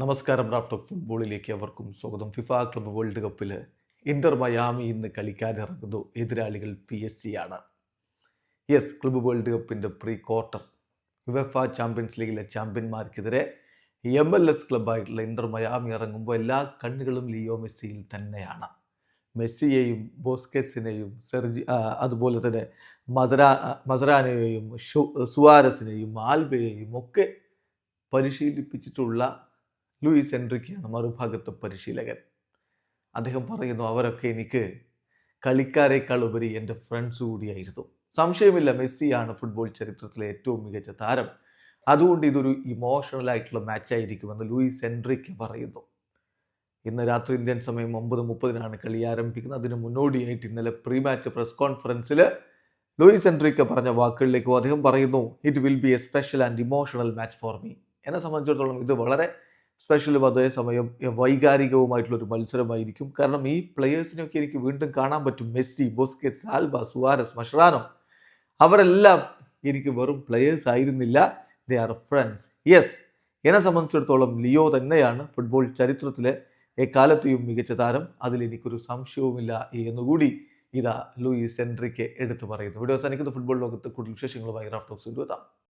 നമസ്കാരം draft of ഫുട്ബോളിലേക്ക് അവർക്കും സ്വാഗതം. ഫിഫ ക്ലബ് വേൾഡ് കപ്പിൽ ഇന്റർ മയാമി ഇന്ന് കളിക്കാനിറങ്ങുന്നു. എതിരാളികൾ പി എസ് സി ആണ്. യെസ് ക്ലബ് വേൾഡ് കപ്പിന്റെ പ്രീ ക്വാർട്ടർ. യുവഫ ചാമ്പ്യൻസ് ലീഗിലെ ചാമ്പ്യന്മാർക്കെതിരെ എം എൽ എസ് ക്ലബ്ബായിട്ടുള്ള ഇന്റർ മയാമി ഇറങ്ങുമ്പോൾ എല്ലാ കണ്ണുകളും ലിയോ മെസ്സിയിൽ തന്നെയാണ്. മെസ്സിയെയും ബോസ്കെസിനെയും സെർജി അതുപോലെ തന്നെ മസരാ മസറാനെയും സുവാരസിനെയും ആൽബയെയും ഒക്കെ പരിശീലിപ്പിച്ചിട്ടുള്ള ലൂയിസ് എൻട്രിക്കാണ് മറുഭാഗത്തെ പരിശീലകൻ. അദ്ദേഹം പറയുന്നു അവരൊക്കെ എനിക്ക് കളിക്കാരെക്കാൾ ഉപരി എന്റെ ഫ്രണ്ട്സ് കൂടിയായിരുന്നു. സംശയമില്ല മെസ്സിയാണ് ഫുട്ബോൾ ചരിത്രത്തിലെ ഏറ്റവും മികച്ച താരം. അതുകൊണ്ട് ഇതൊരു ഇമോഷണൽ ആയിട്ടുള്ള മാച്ചായിരിക്കുമെന്ന് ലൂയിസ് എൻട്രിക്ക് പറയുന്നു. ഇന്ന് രാത്രി ഇന്ത്യൻ സമയം ഒമ്പത് മുപ്പതിനാണ് കളി ആരംഭിക്കുന്നത്. അതിന് മുന്നോടിയായിട്ട് ഇന്നലെ പ്രീ മാച്ച് പ്രസ് കോൺഫറൻസിൽ ലൂയിസ് എൻട്രിക്ക് പറഞ്ഞ വാക്കുകളിലേക്ക് അദ്ദേഹം പറയുന്നു it will be a special and emotional match for me എന്നെ സംബന്ധിച്ചിടത്തോളം ഇത് വളരെ സ്പെഷ്യലും അതേസമയം വൈകാരികവുമായിട്ടുള്ള ഒരു മത്സരമായിരിക്കും. കാരണം ഈ പ്ലെയേഴ്സിനെയൊക്കെ എനിക്ക് വീണ്ടും കാണാൻ പറ്റും. Messi Busquets Alba Suarez Mascherano. അവരെല്ലാം എനിക്ക് വെറും പ്ലെയേഴ്സ് ആയിരുന്നില്ല. ദേ ആർ ഫ്രണ്ട്സ് യെസ് എന്നെ സംബന്ധിച്ചിടത്തോളം ലിയോ തന്നെയാണ് ഫുട്ബോൾ ചരിത്രത്തിലെ എക്കാലത്തെയും മികച്ച താരം. അതിൽ എനിക്കൊരു സംശയവുമില്ല എന്നുകൂടി ഇതാ ലൂയിസ് എൻട്രിക്ക് എടുത്തു പറയുന്നു. വീഡിയോസ് അവസാനിക്കുന്ന. ഫുട്ബോൾ ലോകത്ത് കൂടുതൽ വിശേഷങ്ങളുമായി റാഫ്റ്റോക്സ് കൊണ്ടുവെത്താം